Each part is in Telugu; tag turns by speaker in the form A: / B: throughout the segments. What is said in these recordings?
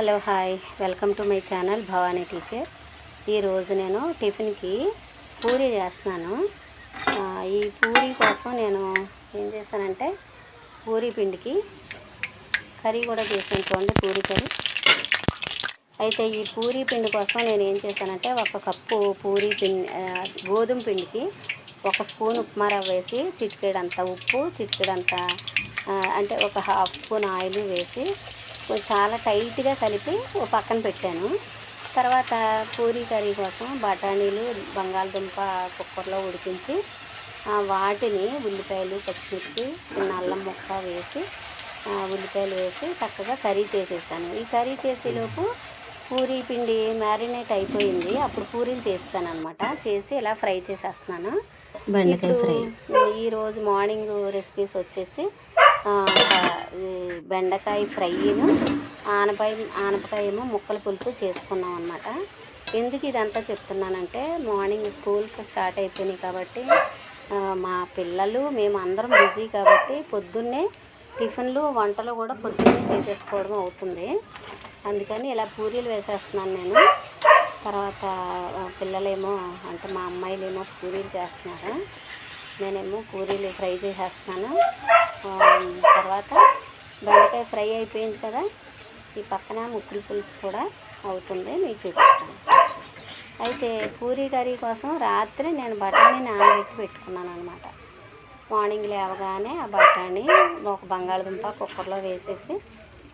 A: Hello hi. Welcome to my channel Bhavani teacher. ఈరోజు నేను టిఫిన్కి పూరి చేస్తున్నాను. ఈ పూరి కోసం నేను ఏం చేశానంటే పూరి పిండికి కర్రీ కూడా చేసాను చూడండి పూరి కర్రీ. అయితే ఈ పూరి పిండి కోసం నేను ఏం చేశానంటే ఒక కప్పు పూరి పిండి గోధుమ పిండికి ఒక స్పూన్ ఉప్మా రవ్వ వేసి చిటికేడంత ఉప్పు చిటికేడంత అంటే ఒక హాఫ్ స్పూన్ ఆయిల్ వేసి చాలా టైట్గా కలిపి ఓ పక్కన పెట్టాను. తర్వాత పూరీ కర్రీ కోసం బఠానీలు బంగాళదుంప కుక్కర్లో ఉడికించి వాటిని ఉల్లిపాయలు పచ్చిమిర్చి చిన్న అల్లం ముక్క వేసి ఉల్లిపాయలు వేసి చక్కగా కర్రీ చేసేసాను. ఈ కర్రీ చేసేలోపు పూరీ పిండి మ్యారినేట్ అయిపోయింది. అప్పుడు పూరీలు చేసేసాను అనమాట చేసి ఇలా ఫ్రై చేసేస్తున్నాను. ఇప్పుడు ఈరోజు మార్నింగ్ రెసిపీస్ వచ్చేసి బెండకాయ ఫ్రైను ఆనపాయ ఆనపకాయ ఏమో ముక్కల పులుసు చేసుకున్నాం అనమాట ఎందుకు ఇదంతా చెప్తున్నానంటే మార్నింగ్ స్కూల్స్ స్టార్ట్ అయిపోయినాయి కాబట్టి మా పిల్లలు మేము అందరం బిజీ కాబట్టి పొద్దున్నే టిఫిన్లు వంటలు కూడా పొద్దున్నే చేసేసుకోవడం అవుతుంది. అందుకని ఇలా పూరీలు వేసేస్తున్నాను నేను. తర్వాత పిల్లలేమో అంటే మా అమ్మాయిలేమో పూరీలు చేస్తున్నారు. నేనేమో పూరీలు ఫ్రై చేసేస్తున్నాను. తర్వాత బెండకాయ ఫ్రై అయిపోయింది కదా ఈ పక్కన ముక్కులు పులుసు కూడా అవుతుంది మీకు చూపిస్తాను. అయితే పూరీ కర్రీ కోసం రాత్రి నేను బఠానీ నానబెట్టి పెట్టుకున్నాను అనమాట మార్నింగ్ లేవగానే ఆ బఠానీ ఒక బంగాళదుంప కుక్కర్లో వేసేసి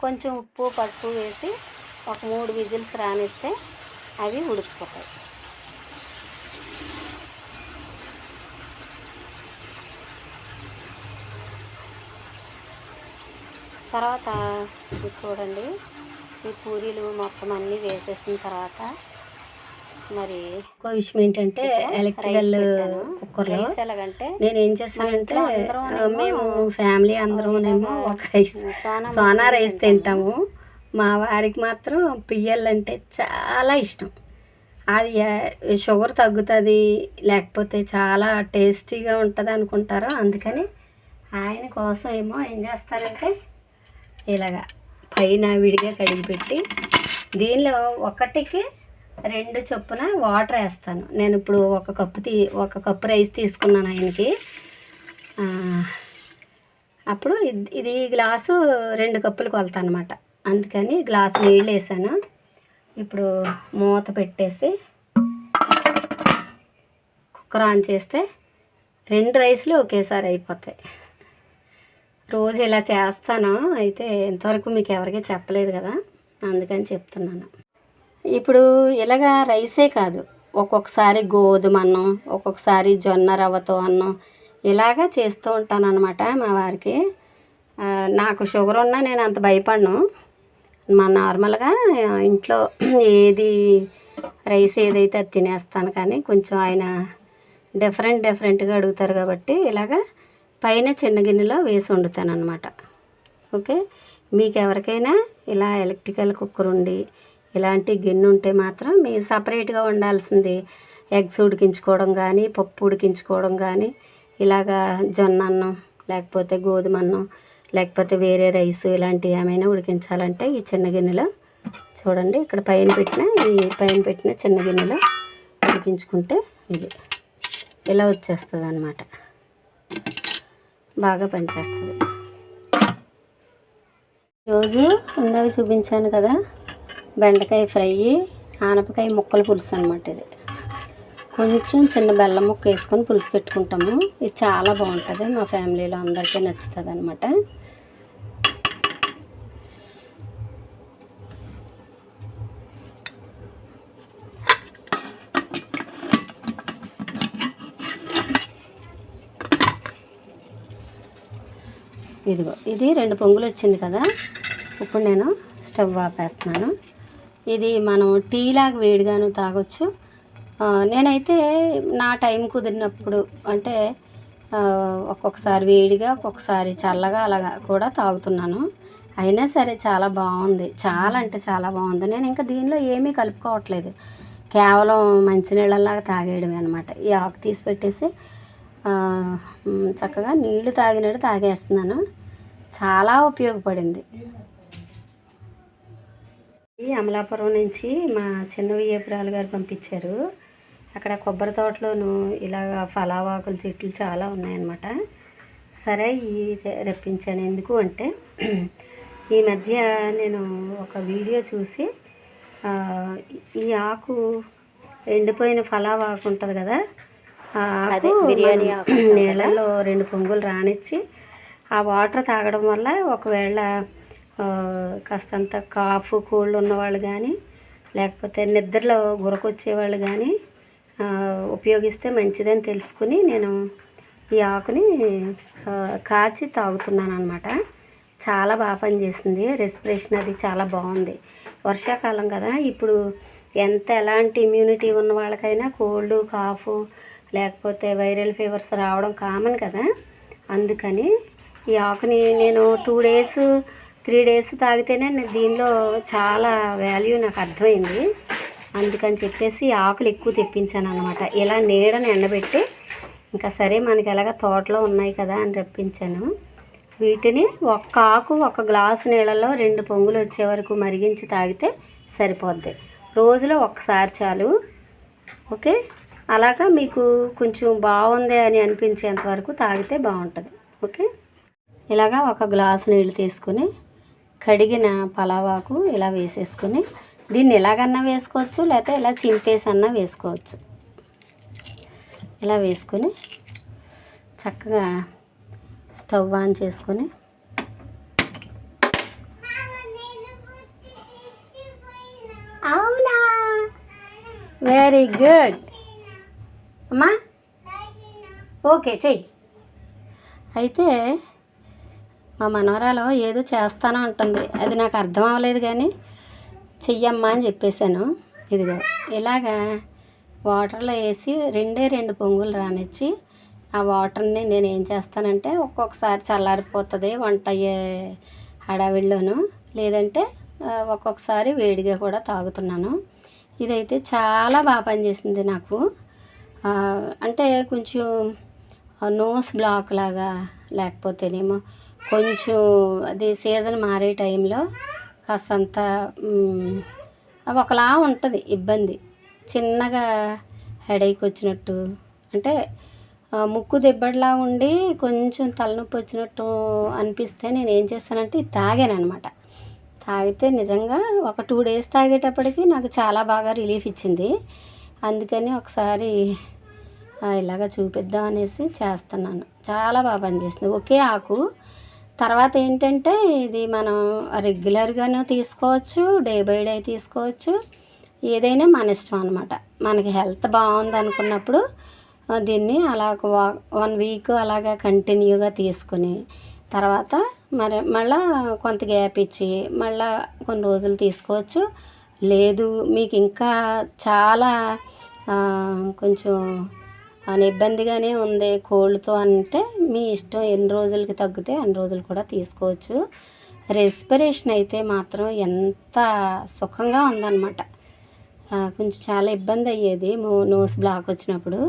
A: కొంచెం ఉప్పు పసుపు వేసి ఒక మూడు విజిల్స్ రానిస్తే అవి ఉడికిపోతాయి. తర్వాత ఇది చూడండి. ఈ పూరీలు మొత్తం అన్నీ వేసేసిన తర్వాత మరి
B: ఇంకో విషయం ఏంటంటే ఎలక్ట్రికల్. కుక్కర్లో
A: ఎలాగంటే
B: నేను ఏం చేస్తానంటే మేము ఫ్యామిలీ అందరూనేమో ఒక రైస్
A: సోనా
B: రైస్ తింటాము. మా వారికి మాత్రం పియ్యలు అంటే చాలా ఇష్టం. అది షుగర్ తగ్గుతుంది లేకపోతే చాలా టేస్టీగా ఉంటుంది అనుకుంటారు అందుకని ఆయన కోసం ఏమో ఏం చేస్తారంటే ఇలాగా పైన విడిగా కడిగి పెట్టి దీనిలో ఒకటికి రెండు చొప్పున వాటర్ వేస్తాను. నేను ఇప్పుడు ఒక కప్పు తీ ఒక కప్పు రైస్ తీసుకున్నాను ఆయనకి. అప్పుడు ఇది- ఇది గ్లాసు రెండు కప్పులు కొలత అనమాట అందుకని గ్లాసు నీళ్ళు వేసాను. ఇప్పుడు మూత పెట్టేసి కుక్కర్ ఆన్ చేస్తే రెండు రైస్లు ఒకేసారి అయిపోతాయి. రోజు ఇలా చేస్తాను. అయితే ఇంతవరకు మీకు ఎవరికీ చెప్పలేదు కదా. అందుకని చెప్తున్నాను. ఇప్పుడు ఇలాగా రైసే కాదు. ఒక్కొక్కసారి గోధుమ అన్నం ఒక్కొక్కసారి జొన్న రవ్వతో అన్నం ఇలాగా చేస్తూ ఉంటాను అనమాట మా వారికి. నాకు షుగర్ ఉన్నా నేను అంత భయపడను. మా నార్మల్గా ఇంట్లో ఏది రైస్ ఏదైతే అది తినేస్తాను కానీ కొంచెం ఆయన డిఫరెంట్ డిఫరెంట్గా అడుగుతారు కాబట్టి ఇలాగా పైన చిన్న గిన్నెలో వేసి వండుతాను అనమాట ఓకే? మీకు ఎవరికైనా ఇలా ఎలక్ట్రికల్ కుక్కర్ ఉండి ఇలాంటి గిన్నె ఉంటే మాత్రం మీరు సపరేట్గా వండాల్సింది ఎగ్స్ ఉడికించుకోవడం కానీ పప్పు ఉడికించుకోవడం కానీ ఇలాగా జొన్న అన్నం లేకపోతే గోధుమ అన్నం లేకపోతే వేరే రైస్ ఇలాంటివి ఏమైనా ఉడికించాలంటే ఈ చిన్న గిన్నెలో చూడండి. ఇక్కడ పైన పెట్టిన ఈ పైన పెట్టిన చిన్న గిన్నెలో ఉడికించుకుంటే ఇది. ఇలా వచ్చేస్తుంది అనమాట బాగా పనిచేస్తుంది. రోజు ఇందాక చూపించాను కదా బెండకాయ ఫ్రై ఆనపకాయ ముక్కల పులుసు అనమాట ఇది. కొంచెం చిన్న బెల్లం ముక్క వేసుకొని పులుసు పెట్టుకుంటాము. ఇది చాలా బాగుంటుంది మా ఫ్యామిలీలో అందరికీ నచ్చుతుంది అనమాట ఇదిగో ఇది రెండు పొంగులు వచ్చింది కదా. ఇప్పుడు నేను స్టవ్ ఆపేస్తున్నాను. ఇది మనం టీ లాగా వేడిగాను తాగొచ్చు. నేనైతే నా టైం కుదిరినప్పుడు అంటే ఒక్కొక్కసారి వేడిగా ఒక్కొక్కసారి చల్లగా అలాగా కూడా తాగుతున్నాను. అయినా సరే చాలా బాగుంది. చాలా అంటే చాలా బాగుంది. నేను ఇంకా దీనిలో ఏమీ కలుపుకోవట్లేదు. కేవలం మంచినీళ్ళలాగా తాగేయడమే అనమాట ఈ ఆకు తీసి పెట్టేసి చక్కగా నీళ్ళు తాగినట్టు తాగేస్తున్నాను. చాలా ఉపయోగపడింది. ఇది అమలాపురం నుంచి మా చిన్న వియ్యపురాలు గారు పంపించారు. అక్కడ కొబ్బరి తోటలోను ఇలాగ ఫలావాకుల చెట్లు చాలా ఉన్నాయన్నమాట. సరే ఈ రప్పించాను. ఎందుకు అంటే ఈ మధ్య నేను ఒక వీడియో చూసి ఈ ఆకు ఎండిపోయిన ఫలావాకు ఉంటుంది కదా
A: అదే,
B: ఆకు
A: బిర్యానీ కదా.
B: నీళ్ళల్లో రెండు పొంగులు రానిచ్చి ఆ వాటర్ తాగడం వల్ల ఒకవేళ కాస్తంత కాఫ్ కోల్డ్ ఉన్నవాళ్ళు కానీ లేకపోతే నిద్రలో గురకొచ్చేవాళ్ళు కానీ ఉపయోగిస్తే మంచిదని తెలుసుకుని నేను ఈ ఆకుని కాచి తాగుతున్నాను అనమాట చాలా బాగా పనిచేసింది. రెస్పిరేషన్ అది చాలా బాగుంది. వర్షాకాలం కదా ఇప్పుడు ఎంత ఎలాంటి ఇమ్యూనిటీ ఉన్న వాళ్ళకైనా కోల్డ్ కాఫ్ లేకపోతే వైరల్ ఫీవర్స్ రావడం కామన్ కదా. అందుకని ఈ ఆకుని నేను టూ డేస్ త్రీ డేస్ తాగితేనే దీనిలో చాలా వాల్యూ నాకు అర్థమైంది. అందుకని చెప్పేసి ఈ ఆకులు ఎక్కువ తెప్పించాను అనమాట ఇలా నీడని ఎండబెట్టి ఇంకా సరే మనకి ఎలాగ తోటలో ఉన్నాయి కదా అని రప్పించాను. వీటిని ఒక్క ఆకు ఒక గ్లాసు నీళ్ళలో రెండు పొంగులు వచ్చే వరకు మరిగించి తాగితే సరిపోద్ది. రోజులో ఒక్కసారి చాలు. ఓకే? అలాగా మీకు కొంచెం బాగుంది అని అనిపించేంత వరకు తాగితే బాగుంటుంది. ఓకే? ఇలాగా ఒక గ్లాసు నీళ్ళు తీసుకుని కడిగిన పలావాకు ఇలా వేసేసుకుని దీన్ని ఎలాగన్నా వేసుకోవచ్చు లేకపోతే ఇలా చింపేసన్నా వేసుకోవచ్చు. ఇలా వేసుకొని చక్కగా స్టవ్ ఆన్ చేసుకొని అవునా? వెరీ గుడ్ అమ్మా? ఓకే చెయ్యి. అయితే మా మనవరాలు ఏదో చేస్తాను అంటుంది. అది నాకు అర్థం అవ్వలేదు కానీ చెయ్యమ్మా అని చెప్పేశాను. ఇదిగో ఇలాగా వాటర్లో వేసి రెండే రెండు పొంగులు రానిచ్చి ఆ వాటర్ని నేను ఏం చేస్తానంటే ఒక్కొక్కసారి చల్లారిపోతుంది వంట అయ్యే హడావిడిలోను. లేదంటే ఒక్కొక్కసారి వేడిగా కూడా తాగుతున్నాను. ఇదైతే చాలా బాగా పనిచేసింది నాకు. అంటే కొంచెం నోస్ బ్లాక్ లాగా లేకపోతేనేమో కొంచెం అది సీజన్ మారే టైంలో కాస్తంత అవి ఒకలా ఉంటుంది ఇబ్బంది. చిన్నగా హెడేక్ వచ్చినట్టు అంటే ముక్కు దెబ్బడిలా ఉండి కొంచెం తలనొప్పి వచ్చినట్టు అనిపిస్తే నేను ఏం చేస్తానంటే ఇది తాగాను అనమాట తాగితే నిజంగా ఒక టూ డేస్ తాగేటప్పటికి నాకు చాలా బాగా రిలీఫ్ ఇచ్చింది. అందుకని ఒకసారి ఇలాగ చూపిద్దాం అనేసి చేస్తున్నాను. చాలా బాగా పనిచేస్తుంది ఒకే ఆకు తర్వాత ఏంటంటే ఇది మనం రెగ్యులర్గాను తీసుకోవచ్చు డే బై డే తీసుకోవచ్చు. ఏదైనా మన ఇష్టం అనమాట మనకి హెల్త్ బాగుంది అనుకున్నప్పుడు దీన్ని అలా వన్ వీక్ అలాగా కంటిన్యూగా తీసుకుని తర్వాత మరి మళ్ళా కొంత గ్యాప్ ఇచ్చి మళ్ళా కొన్ని రోజులు తీసుకోవచ్చు. లేదు మీకు ఇంకా చాలా కొంచెం ఇబ్బందిగానే ఉంది కోల్డ్తో అంటే మీ ఇష్టం ఎన్ని రోజులకి తగ్గితే అన్ని రోజులు కూడా తీసుకోవచ్చు. రెస్పిరేషన్ అయితే మాత్రం ఎంత సుఖంగా ఉందన్నమాట. కొంచెం చాలా ఇబ్బంది అయ్యేది. మో నోస్ బ్లాక్ వచ్చినప్పుడు.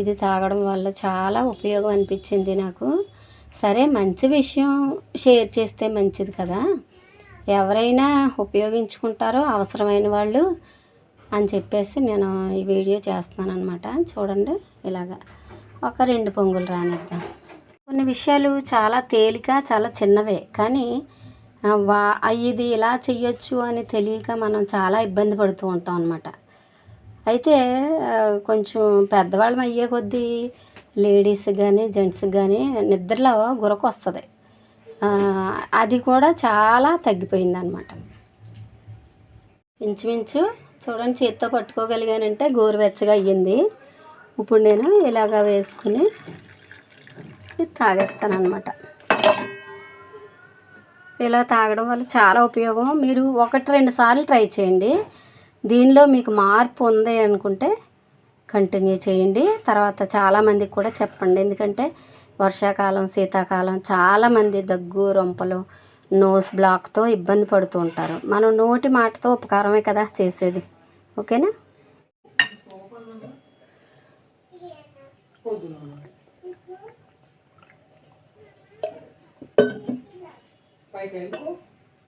B: ఇది తాగడం వల్ల చాలా ఉపయోగం అనిపించింది నాకు. సరే మంచి విషయం షేర్ చేస్తే మంచిది కదా. ఎవరైనా ఉపయోగించుకుంటారో అవసరమైన వాళ్ళు అని చెప్పేసి నేను ఈ వీడియో చేస్తున్నాను అనమాట చూడండి ఇలాగా. ఒక రెండు పొంగులు రానిద్దాం. కొన్ని విషయాలు చాలా తేలిక చాలా చిన్నవే. కానీ వా ఇది ఇలా చెయ్యొచ్చు అని తెలియక మనం చాలా ఇబ్బంది పడుతూ ఉంటాం అనమాట అయితే కొంచెం పెద్దవాళ్ళం అయ్యే కొద్దీ లేడీస్ కానీ జెంట్స్ కానీ నిద్రలో గురకు వస్తుంది అది కూడా చాలా తగ్గిపోయింది అనమాట ఇంచుమించు చూడండి చేత్తో పట్టుకోగలిగానంటే గోరువెచ్చగా అయ్యింది. ఇప్పుడు నేను ఇలాగా వేసుకుని ఇది తాగేస్తాను ఇలా తాగడం వల్ల చాలా ఉపయోగం. మీరు ఒకటి రెండు సార్లు ట్రై చేయండి. దీనిలో మీకు మార్పు ఉంది అనుకుంటే కంటిన్యూ చేయండి. తర్వాత చాలామందికి కూడా చెప్పండి. ఎందుకంటే వర్షాకాలం శీతాకాలం చాలామంది దగ్గు రొంపలు నోస్ బ్లాక్తో ఇబ్బంది పడుతూ ఉంటారు. మనం నోటి మాటతో ఉపకారమే కదా చేసేది. ఓకేనా?
C: పైకి వెళ్ళి